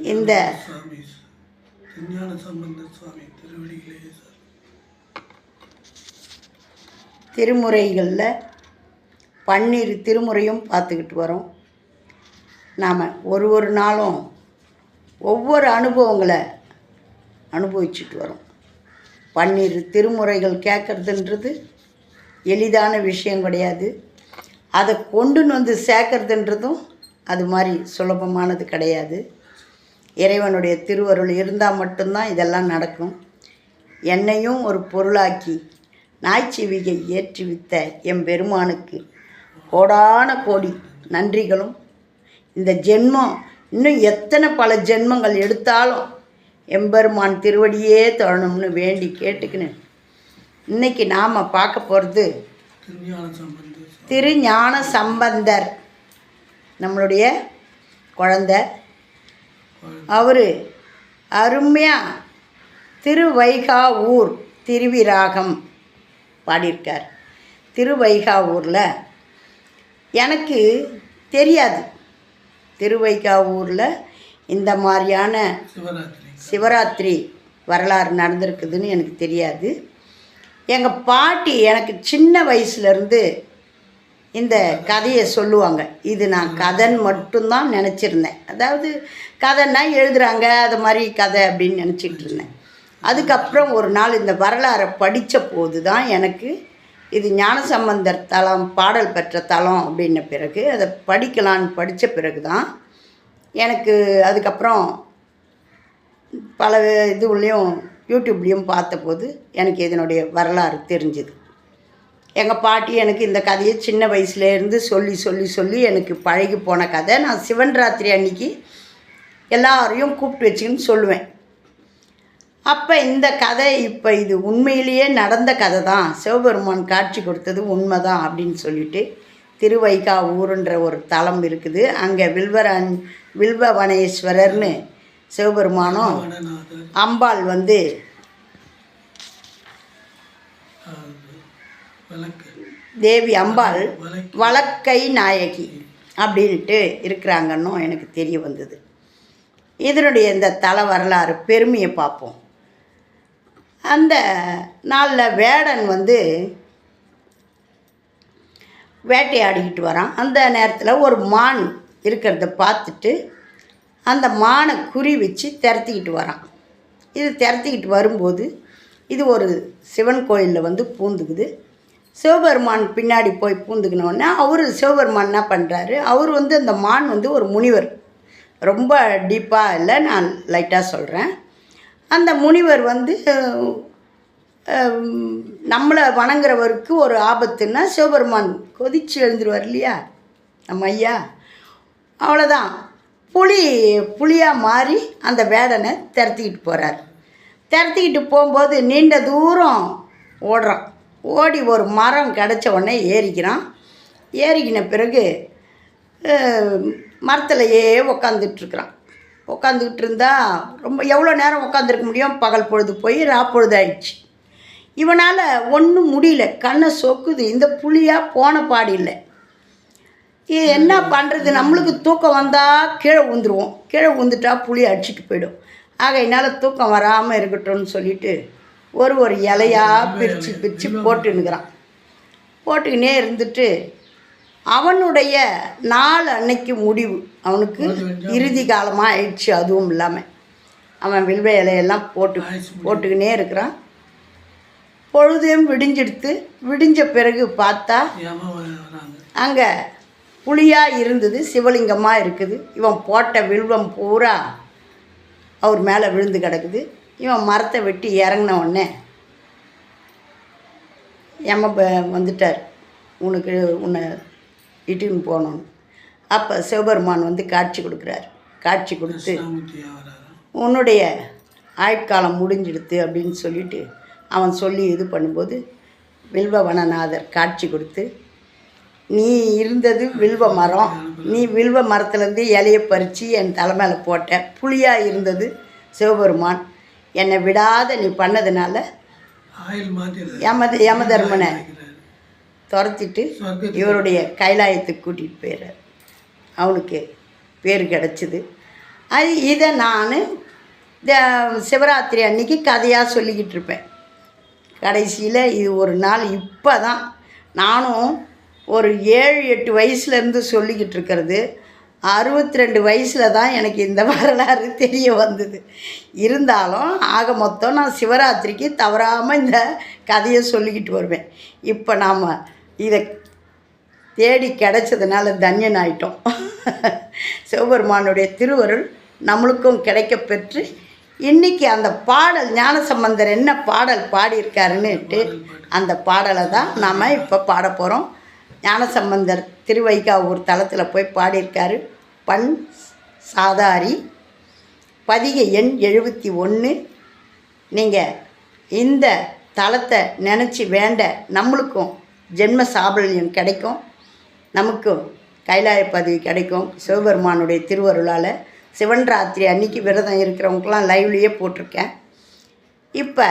இந்த திருமுறைகளில் பன்னிரு திருமுறையும் பார்த்துக்கிட்டு வரோம். நாம் ஒரு ஒரு நாளும் ஒவ்வொரு அனுபவங்களை அனுபவிச்சுட்டு வரோம். பன்னிரு திருமுறைகள் கேட்குறதுன்றது எளிதான விஷயம் கிடையாது. அதை கொண்டுன்னு வந்து சேர்க்கறதுன்றதும் அது மாதிரி சுலபமானது கிடையாது. இறைவனுடைய திருவருள் இருந்தால் மட்டும்தான் இதெல்லாம் நடக்கும். என்னையும் ஒரு பொருளாக்கி நாய்ச்சிவிகை ஏற்றுவித்த எம் பெருமானுக்கு கோடான கோடி நன்றிகளும். இந்த ஜென்மம் இன்னும் எத்தனை பல ஜென்மங்கள் எடுத்தாலும் எம்பெருமான் திருவடியே தொழணும்னு வேண்டி கேட்டுக்கின்னு இன்றைக்கி நாம் பார்க்க போகிறது திருஞான திருஞான சம்பந்தர் நம்மளுடைய குழந்தை. அவர் அருமையாக திருவைகாவூர் திருவிராகம் பாடியிருக்கார். திருவைகாவூரில் எனக்கு தெரியாது. திருவைகாவூரில் இந்த மாதிரியான சிவராத்திரி. சிவராத்திரி வரலாறு நடந்திருக்குதுன்னு எனக்கு தெரியாது. எங்கள் பாட்டி எனக்கு சின்ன வயசுலேருந்து இந்த கதையை சொல்லுவாங்க. இது நான் கதைன்னு மட்டும்தான் நினச்சிருந்தேன். அதாவது கதைன்னா எழுதுகிறாங்க அது மாதிரி கதை அப்படின்னு நினச்சிட்டு இருந்தேன். அதுக்கப்புறம் ஒரு நாள் இந்த வரலாறை படித்த போது தான் எனக்கு இது ஞானசம்பந்தர் தலம் பாடல் பெற்ற தலம் அப்படின்ன பிறகு அதை படிக்கலான்னு படித்த பிறகு தான் எனக்கு அதுக்கப்புறம் பல இதுலேயும் யூடியூப்லேயும் பார்த்தபோது எனக்கு இதனுடைய வரலாறு தெரிஞ்சுது. எங்கள் பாட்டி எனக்கு இந்த கதையை சின்ன வயசுலேருந்து சொல்லி சொல்லி சொல்லி எனக்கு பழகி போன கதை. நான் சிவன் ராத்திரி அன்னைக்கு எல்லாரையும் கூப்பிட்டு வச்சுக்கின்னு சொல்லுவேன். அப்போ இந்த கதை இப்போ இது உண்மையிலேயே நடந்த கதை தான். சிவபெருமான் காட்சி கொடுத்தது உண்மை தான் அப்படின்னு சொல்லிட்டு திருவைகா ஊருன்ற ஒரு தலம் இருக்குது. அங்கே வில்வரன் வில்வவனேஸ்வரர்னு சிவபெருமானும் வனநாதர் அம்பாள் வந்து தேவி அம்பாள் வழக்கு. நாயகி அப்படின்ட்டு இருக்கிறாங்கன்னும் எனக்கு தெரிய வந்தது. இதனுடைய இந்த தல வரலாறு பெருமையை பார்ப்போம். அந்த நாளில் வேடன் வந்து வேட்டையாடிக்கிட்டு வரான். அந்த நேரத்தில் ஒரு மான் இருக்கிறத பார்த்துட்டு அந்த மானை குறி வச்சு திரத்திக்கிட்டு வரான். இது திரத்திக்கிட்டு வரும்போது இது ஒரு சிவன் கோயிலில் வந்து பூந்துக்குது. சிவபெருமான் பின்னாடி போய் பூந்துக்கினோடனே அவர் சிவபெருமான் என்ன பண்ணுறாரு அவர் வந்து அந்த மான் வந்து ஒரு முனிவர். ரொம்ப டீப்பாக இல்லை நான் லைட்டாக சொல்கிறேன் அந்த முனிவர் வந்து நம்மளை வணங்குறவருக்கு ஒரு ஆபத்துன்னா சிவபெருமான் கொதிச்சு எழுந்துருவார் இல்லையா? நம்ம ஐயா. அவ்வளோதான் புலி புலியாக மாறி அந்த வேடனை திரத்திக்கிட்டு போகிறார் திரத்திக்கிட்டு போகும்போது நீண்ட தூரம் ஓடுறான். ஓடி ஒரு மரம் கிடச்ச உடனே ஏறிக்கிறான். ஏறிக்கின பிறகு மரத்துலையே உக்காந்துட்ருக்குறான். உக்காந்துக்கிட்டு இருந்தால் ரொம்ப எவ்வளோ நேரம் உட்காந்துருக்க முடியும்? பகல் பொழுது போய் ரா பொழுது ஆயிடுச்சு. இவனால் ஒன்றும் முடியல. கண்ணை சொக்குது. இந்த புளியாக போன பாடு இல்லை. இது என்ன பண்ணுறது நம்மளுக்கு தூக்கம் வந்தால் கீழே விழுந்துருவோம். கீழே விழுந்துட்டா புளி அடிச்சிட்டு போயிடும். ஆக என்னால் தூக்கம் வராமல் இருக்கட்டும்னு சொல்லிட்டு ஒரு ஒரு இலையாக பிரித்து பிரித்து போட்டுன்னுக்கிறான். போட்டுக்கினே இருந்துட்டு அவனுடைய நாள் அன்னைக்கு முடிவு. அவனுக்கு இறுதி காலமாக ஆயிடுச்சு அதுவும் இல்லாமல் அவன் வில்வ இலையெல்லாம் போட்டு போட்டுக்கினே இருக்கிறான். பொழுதையும் விடிஞ்செடுத்து விடிஞ்ச பிறகு பார்த்தா அங்கே புளியாக இருந்தது சிவலிங்கமாக இருக்குது. இவன் போட்ட வில்வம் பூரா அவர் மேலே விழுந்து கிடக்குது. இவன் மரத்தை வெட்டி இறங்கின உடனே எம ப- வந்துட்டார். உனக்கு உன்னை இட்டுன்னு போகணும்னு. அப்போ சிவபெருமான் வந்து காட்சி கொடுக்குறாரு. காட்சி கொடுத்து உன்னுடைய ஆயுட்காலம் முடிஞ்சிடுத்து அப்படின்னு சொல்லிட்டு அவன் சொல்லி இது பண்ணும்போது வில்வவனநாதர் காட்சி கொடுத்து நீ இருந்தது வில்வ மரம். நீ வில்வ மரத்துலேருந்து இலையை பறித்து என் தலைமையில் போட்ட. புளியாக இருந்தது சிவபெருமான். என்னை விடாத நீ பண்ணதுனால யம யமதர்மனை துரத்திட்டு இவருடைய கைலாயத்துக்கு கூட்டிகிட்டு போயிடுறார். அவனுக்கு பேர் கிடச்சிது. அது இதை நான் சிவராத்திரி அன்னைக்கு கதையாக சொல்லிக்கிட்டு இருப்பேன். கடைசியில் இது ஒரு நாள் இப்போ தான் நானும் ஒரு ஏழு எட்டு வயசுலேருந்து சொல்லிக்கிட்டு இருக்கிறது. அறுபத்தி ரெண்டு வயசில் தான் எனக்கு இந்த வரலாறு தெரிய வந்தது. இருந்தாலும் ஆக மொத்தம் நான் சிவராத்திரிக்கு தவறாமல் இந்த கதையை சொல்லிக்கிட்டு வருவேன். இப்போ நாம் இதை தேடி கிடைச்சதுனால தன்யன் ஆயிட்டோம். சிவபெருமானுடைய திருவருள் நம்மளுக்கும் கிடைக்க பெற்று இன்னைக்கு அந்த பாடல் ஞானசம்பந்தர் என்ன பாடல் பாடியிருக்காருன்னுட்டு அந்த பாடலை தான் நாம் இப்போ பாட போகிறோம் ஞானசம்பந்தர் திருவைகாவூர் தளத்தில் போய் பாடியிருக்காரு. பண் சாதாரி பதிகை எண் எழுபத்தி ஒன்று நீங்கள் இந்த தளத்தை நினச்சி வேண்ட நம்மளுக்கும் ஜென்ம சாபல்யம் கிடைக்கும். நமக்கும் கைலாய பதவி கிடைக்கும். சிவபெருமானுடைய திருவருளால் சிவன் ராத்திரி அன்னைக்கு விரதம் இருக்கிறவங்களுக்கெல்லாம் லைவ்லேயே போட்டிருக்கேன். இப்போ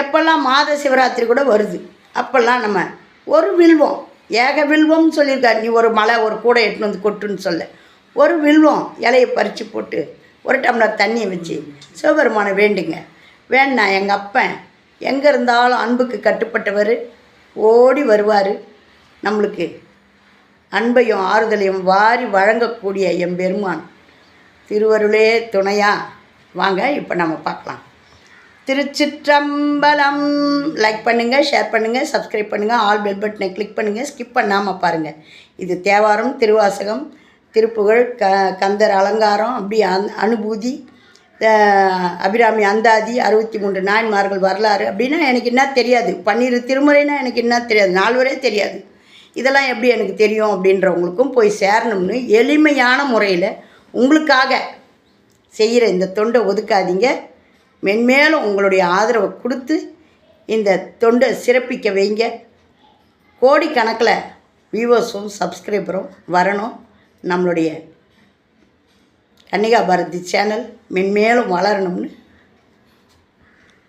எப்போல்லாம் மாத சிவராத்திரி கூட வருது. அப்போல்லாம் நம்ம ஒரு வில்வம் ஏக வில்வம்னு சொல்லியிருக்காரு. நீ ஒரு மலை ஒரு கூடை எட்டுன்னு வந்து கொட்டுன்னு சொல்ல. ஒரு வில்வம் இலையை பறித்து போட்டு ஒரு டம்ளர் தண்ணியை வச்சு சிவபெருமானை வேண்டுங்க. வேணா எங்கள் அப்பன் எங்கே இருந்தாலும் அன்புக்கு கட்டுப்பட்டவர் ஓடி வருவார். நம்மளுக்கு அன்பையும் ஆறுதலையும் வாரி வழங்கக்கூடிய எம்பெருமான் திருவருளே துணையா. வாங்க இப்போ நம்ம பார்க்கலாம். திருச்சிற்றம்பலம். லைக் பண்ணுங்கள் ஷேர் பண்ணுங்கள் சப்ஸ்கிரைப் பண்ணுங்கள் ஆல் பெல் பட்டனை கிளிக் பண்ணுங்கள் ஸ்கிப் பண்ணாமல் பாருங்கள் இது தேவாரம் திருவாசகம் திருப்புகழ் க கந்தர் அலங்காரம் அப்படி அந் அனுபூதி அபிராமி அந்தாதி அறுபத்தி மூன்று நாயன்மார்கள் வரலாறு அப்படின்னா எனக்கு என்ன தெரியாது. பன்னிரு திருமுறைனா எனக்கு என்ன தெரியாது. நால்வரே தெரியாது. இதெல்லாம் எப்படி எனக்கு தெரியும் அப்படின்றவங்களுக்கும் போய் சேரணும்னு எளிமையான முறையில் உங்களுக்காக செய்கிற இந்த தொண்டை ஒதுக்காதீங்க. மென்மேலும் உங்களுடைய ஆதரவை கொடுத்து இந்த தொண்டை சிறப்பிக்க வைங்க. கோடிக்கணக்கில் வியூவர்ஸும் சப்ஸ்கிரைபரும் வரணும். நம்மளுடைய கன்னிகா பாரதி சேனல் மென்மேலும் வளரணும்னு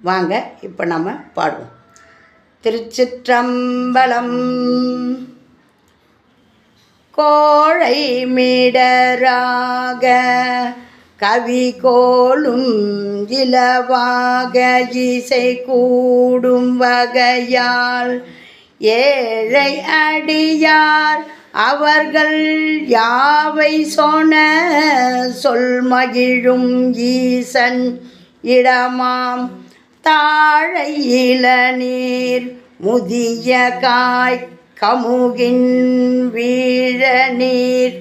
வாங்க இப்போ நம்ம பாடுவோம். திருச்சிற்றம்பலம் கோழை மிடராக கவி கோலும் இலவாக இசை கூடும் வகையால் ஏழை அடியார் அவர்கள் யாவை சொன சொல் மகிழும் ஈசன் இடமாம். தாழை இளநீர் முதிய காய் கமுகின் வீழ நீர்.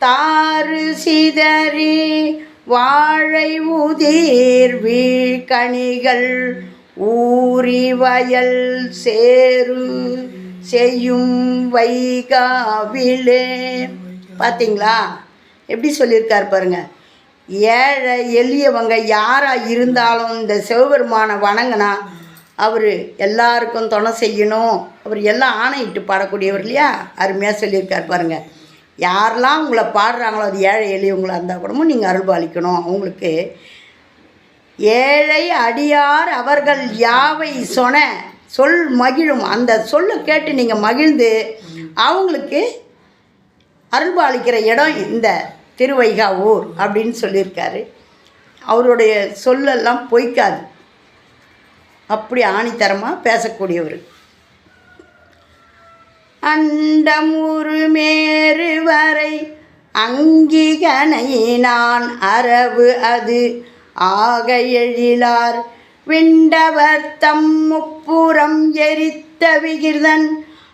தாறு சிதறி வாழை உதிர் வீழ்கணிகள் ஊறி வயல் சேரு செய்யும் வைகாவிலே. பார்த்தீங்களா எப்படி சொல்லியிருக்கார் பாருங்க. ஏழை எளியவங்க யாராக இருந்தாலும் இந்த சிவபெருமானை வணங்கினா அவர் எல்லாருக்கும் துணை செய்யணும். அவர் எல்லாம் ஆணையிட்டு பாடக்கூடியவர் இல்லையா? அருமையாக சொல்லியிருக்கார் பாருங்க. யாரெல்லாம் உங்களை பாடுறாங்களோ அது ஏழை எளியவங்களாக இருந்தால் கூடமும் நீங்கள் அருள்பாலிக்கணும் அவங்களுக்கு. ஏழை அடியார் அவர்கள் யாவை சொன சொல் மகிழும். அந்த சொல்லை கேட்டு நீங்கள் மகிழ்ந்து அவங்களுக்கு அருள்பாலிக்கிற இடம் இந்த திருவைகாவூர் அப்படின்னு சொல்லியிருக்காரு. அவருடைய சொல்லெல்லாம் பொய்க்காது. அப்படி ஆணித்தரமாக பேசக்கூடியவர். அண்டம் உருமேறு வரை அங்கிகனை நான் அரவு அது ஆக எழிலார் விண்டவர் தம் முப்புறம் எரித்த விகிர்தன்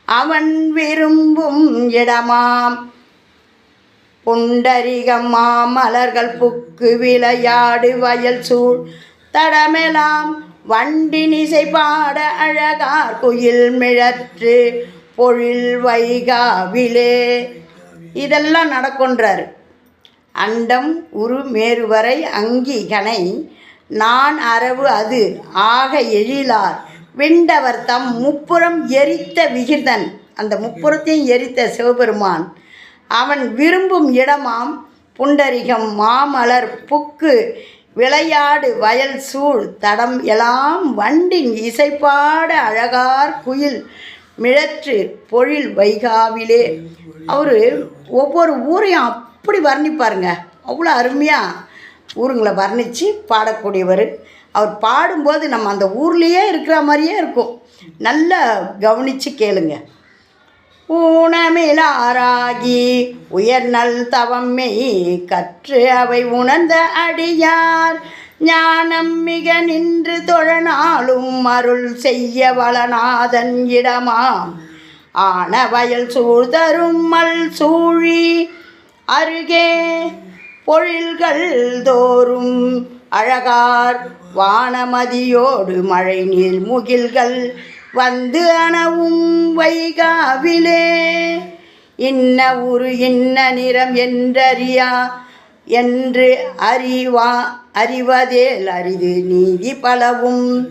அவன் விரும்பும் இடமாம். புண்டரிகம் மாமலர்கள் புக்கு விளையாடு வயல் சூழ் தடமெலாம். வண்டினிசை பாட அழகார் குயில் மிழற்று பொழில் வைகாவிலே. இதெல்லாம் நடக்கொன்றார். அண்டம் உரு மேருவரை அங்கி கனை நான் அரவு அது. ஆக எழிலார். விண்டவர் தம் முப்புறம் எரித்த விகிர்தன். அந்த முப்புறத்தையும் எரித்த சிவபெருமான். அவன் விரும்பும் இடமாம் புண்டரிகம் மாமலர் புக்கு விளையாடு வயல் சூழ் தடம் எல்லாம் வண்டின் இசைப்பாட அழகார் குயில் மிழற்று பொழில் வைகாவிலே. அவர் ஒவ்வொரு ஊரையும் அப்படி வர்ணிப்பாருங்க. அவ்வளோ அருமையாக ஊருங்களை வர்ணித்து பாடக்கூடியவர். அவர் பாடும்போது நம்ம அந்த ஊர்லேயே இருக்கிற மாதிரியே இருக்கும். நல்லா கவனித்து கேளுங்க. ஊனமிலாராகி உயர்நல் தவம்மை கற்று அவை உணர்ந்த அடியார். ஞானம் மிக நின்று தொழனாலும் அருள் செய்ய வளநாதன் இடமாம். ஆன வயல் சூழ்தரும் மல் சூழி அருகே பொழில்கள் தோறும் அழகார் வானமதியோடு மழை நீர் முகில்கள் வந்து அணவும் வைகாவிலே. இன்ன உரு இன்ன நிறம் என்றறியா? என்று அறிவா அறிவதேல் அரிது நீதி பலவும்.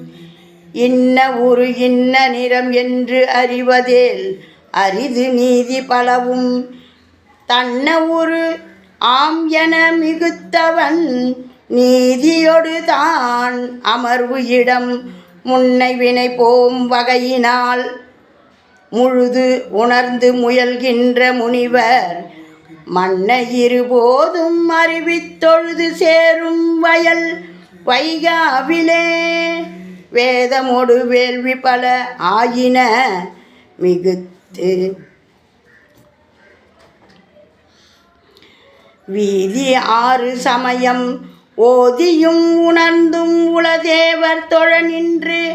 இன்ன உரு இன்ன நிறம் என்று அறிவதேல் அரிது நீதி பலவும். தன்ன ஒரு ஆம் என மிகுத்தவன் நீதியொடு தான் அமர்வு இடம் முன்னை வினை போம் வகையினால். முழுது உணர்ந்து முயல்கின்ற முனிவர் மன்னை இருபோதும் அறிவித்தொழுது சேரும் வயல் வைகாவிலே. வேதமொடு வேள்வி பல ஆயின மிகுத்து வீதி ஆறு சமயம். ஓதியும் உணர்ந்தும் உளதேவர் தொழ நின்று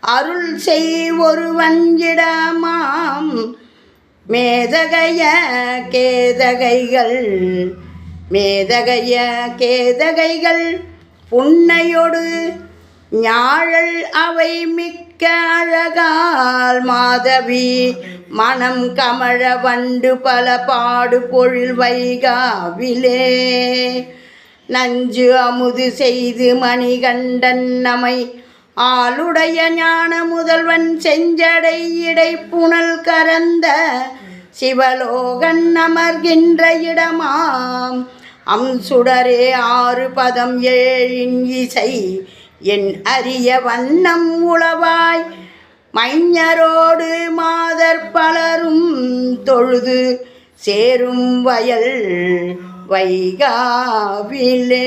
அருள் செய் ஒருவன்கிடமாம் மேதகைய கேதகைகள் மேதகைய கேதகைகள் புன்னையொடு ஞாழல் அவை மிக்க அழகால் மாதவி மனம் கமழ வண்டு பல பாடு பொழில் வைகாவிலே. நஞ்சு அமுது செய்து மணிகண்டன் நமை ஆளுடைய ஞான முதல்வன் செஞ்சடை இடை புனல் கரந்த சிவலோகன் அமர்கின்ற இடமாம். அம் சுடரே ஆறு பதம் ஏழின் இசை என் அரிய வண்ணம் உளவாய். மைஞரோடு மாதர் பலரும் தொழுது சேரும் வயல் வைகாவிலே.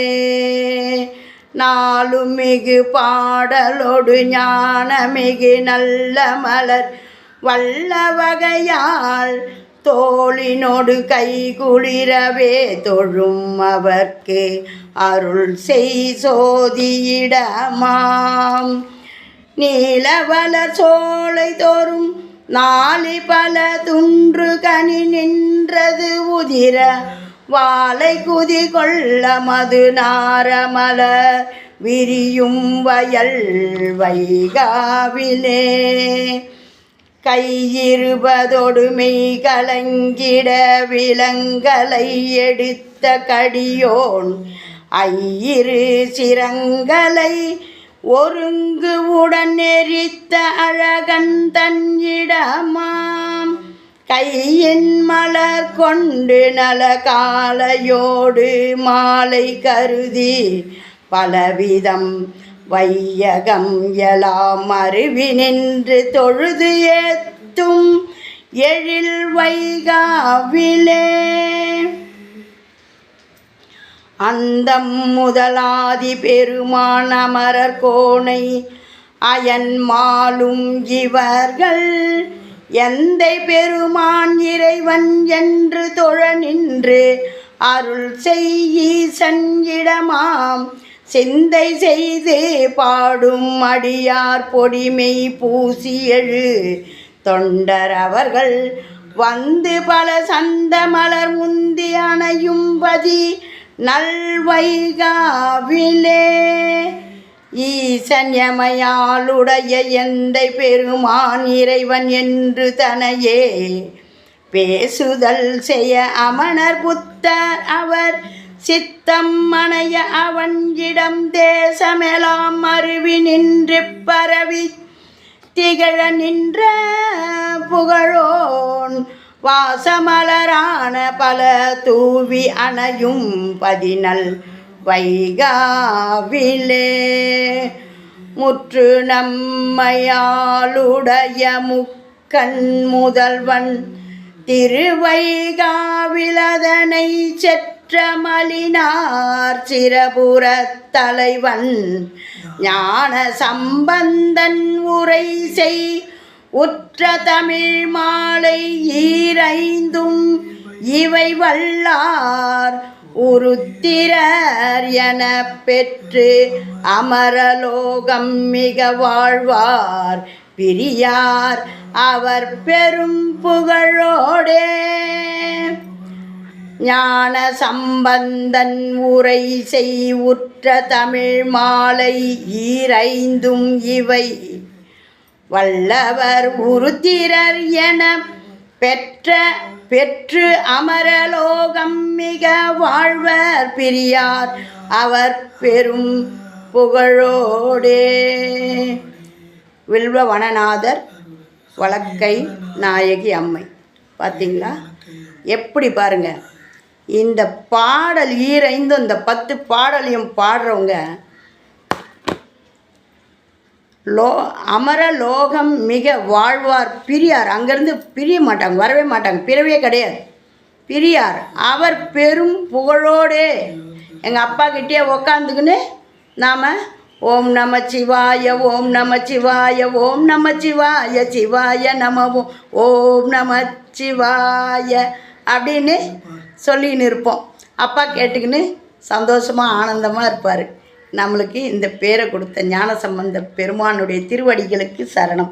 நாளுமிகு பாடலோடு ஞானமிகு நல்ல மலர் வல்ல வகையால் தோளினோடு கைகுளிரவே தொழும் அவர்க்கு அருள் செய் சோதியிடமாம். நீலவல சோலை தோறும் நாளி பல துன்று கனி நின்றது உதிர வாழை குதி கொள்ள மது நாரமல விரியும் வயல் வைகாவிலே. கையிருபதொடு மெய் கலங்கிட விலங்கலை எடுத்த கடியோன் ஐயிரு சிரங்களை ஒருங்கு உடன் எரித்த அழகன் தன்னிடமாம். கையின் மலர் கொண்டு நல காலையோடு மாலை கருதி பலவிதம் வையகம் எலாம் அருவி நின்று தொழுது ஏத்தும் எழில் வைகாவிலே. அந்தம் முதலாதி பெருமான் அமரர் கோணை அயன் மாலும் இவர்கள் எந்தை பெருமான் இறைவன் என்று தொழ நின்று அருள் செய்யீசன் இடமாம் சிந்தை செய்து பாடும் அடியார் பொடிமை பூசி எழு தொண்டர் அவர்கள் வந்து பல சந்த மலர் முந்தி அணையும் பதி நல்வைகாவிலே. ஈசன்யமையாளுடைய எந்தை பெருமான் இறைவன் என்று தனையே. பேசுதல் செய்ய அமணர் புத்தர் அவர் சித்தம் மனைய அவன்கிடம் தேசமெலாம் அருவி நின்று பரவி திகழ நின்ற புகழோன் வாசமலரான பல தூவி அணையும் பதினல் வைகாவிலே. முற்று நம்மையாளுடைய முக்கண் முதல்வன் திருவைகாவிலதனை செற்ற குற்றமலினார் சிரபுரத் தலைவன். ஞான சம்பந்தன் உரை செய். உற்ற தமிழ் மாலை ஈரைந்தும் இவை வல்லார். உருத்திரர் என பெற்று அமரலோகம் மிக வாழ்வார். பிரியார் அவர் பெரும் புகழோடே. ஞான சம்பந்தன் உரை செய்வுற்ற தமிழ் மாலை ஈரைந்தும் இவை. வல்லவர் உருத்திரர் என பெற்ற பெற்று அமரலோகம் மிக வாழ்வர் பிரியார். அவர் பெரும் புகழோடே. வில்வ வனநாதர் வழக்கை நாயகி அம்மை. பார்த்தீங்களா எப்படி பாருங்கள் இந்த பாடல் ஈரைந்து இந்த பத்து பாடலையும் பாடுறவங்க லோ அமர லோகம் மிக வாழ்வார் பிரியார். அங்கேருந்து பிரிய மாட்டாங்க வரவே மாட்டாங்க பிறவே கிடையாது. பிரியார் அவர் பெரும் புகழோடே எங்கள் அப்பா கிட்டே உக்காந்துக்குன்னு நாம் ஓம் நம சிவாய ஓம் நம சிவாய ஓம் நம சிவாய சிவாய நம ஓம் நம சிவாய அப்படின்னு சொல்லின்னு இருப்போம். அப்பா கேட்டுக்கின்னு சந்தோஷமாக ஆனந்தமாக இருப்பார். நம்மளுக்கு இந்த பேரை கொடுத்த ஞானசம்பந்த பெருமானுடைய திருவடிகளுக்கு சரணம்.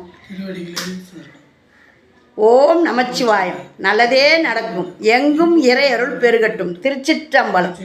ஓம் நமச்சிவாயம். நல்லதே நடக்கும். எங்கும் இறையருள் பெருகட்டும். திருச்சிற்றம்பலம்.